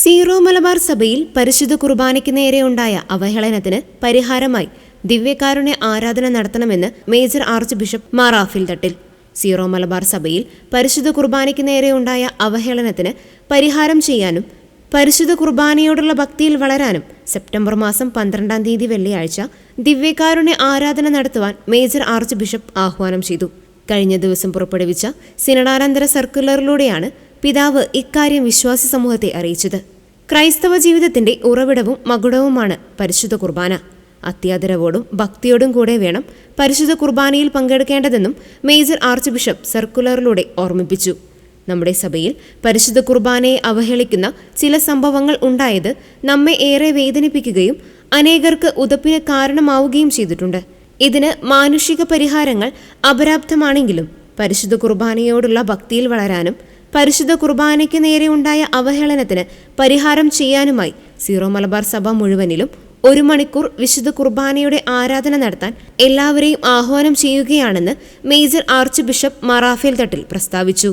Zero Malabar സഭയിൽ പരിശുദ്ധ കുർബാനയ്ക്ക് നേരെയുണ്ടായ അവഹേളനത്തിന് പരിഹാരമായി ദിവ്യകാരുണ്യ ആരാധന നടത്തണമെന്ന് major archbishop Mar Raphael Thattil. Syro Malabar സഭയിൽ പരിശുദ്ധ കുർബാനയ്ക്ക് നേരെയുണ്ടായ അവഹേളനത്തിന് പരിഹാരം ചെയ്യാനും പരിശുദ്ധ കുർബാനയോടുള്ള ഭക്തിയിൽ വളരാനും സെപ്റ്റംബർ മാസം പന്ത്രണ്ടാം തീയതി വെള്ളിയാഴ്ച ദിവ്യകാരുണ്യ ആരാധന നടത്തുവാൻ മേജർ ആർച്ച് ബിഷപ്പ് ആഹ്വാനം ചെയ്തു. കഴിഞ്ഞ ദിവസം പുറപ്പെടുവിച്ച സിനഡാനന്തര സർക്കുലറിലൂടെയാണ് പിതാവ് ഇക്കാര്യം വിശ്വാസി സമൂഹത്തെ അറിയിച്ചത്. ക്രൈസ്തവ ജീവിതത്തിന്റെ ഉറവിടവും മകുടവുമാണ് പരിശുദ്ധ കുർബാന. അത്യാദരവോടും ഭക്തിയോടും കൂടെ വേണം പരിശുദ്ധ കുർബാനയിൽ പങ്കെടുക്കേണ്ടതെന്നും മേജർ ആർച്ച് ബിഷപ്പ് സർക്കുലറിലൂടെ ഓർമ്മിപ്പിച്ചു. നമ്മുടെ സഭയിൽ പരിശുദ്ധ കുർബാനയെ അവഹേളിക്കുന്ന ചില സംഭവങ്ങൾ ഉണ്ടായത് നമ്മെ ഏറെ വേദനിപ്പിക്കുകയും അനേകർക്ക് ഉതപ്പിന് കാരണമാവുകയും ചെയ്തിട്ടുണ്ട്. ഇതിന് മാനുഷിക പരിഹാരങ്ങൾ അപരാപ്തമാണെങ്കിലും പരിശുദ്ധ കുർബാനയോടുള്ള ഭക്തിയിൽ വളരാനും പരിശുദ്ധ കുർബാനയ്ക്ക് നേരെ ഉണ്ടായ അവഹേളനത്തിന് പരിഹാരം ചെയ്യാനുമായി സീറോ മലബാർ സഭ മുഴുവനിലും ഒരു മണിക്കൂർ വിശുദ്ധ കുർബാനയുടെ ആരാധന നടത്താൻ എല്ലാവരെയും ആഹ്വാനം ചെയ്യുകയാണെന്ന് major archbishop Mar Raphael Thattil പ്രസ്താവിച്ചു.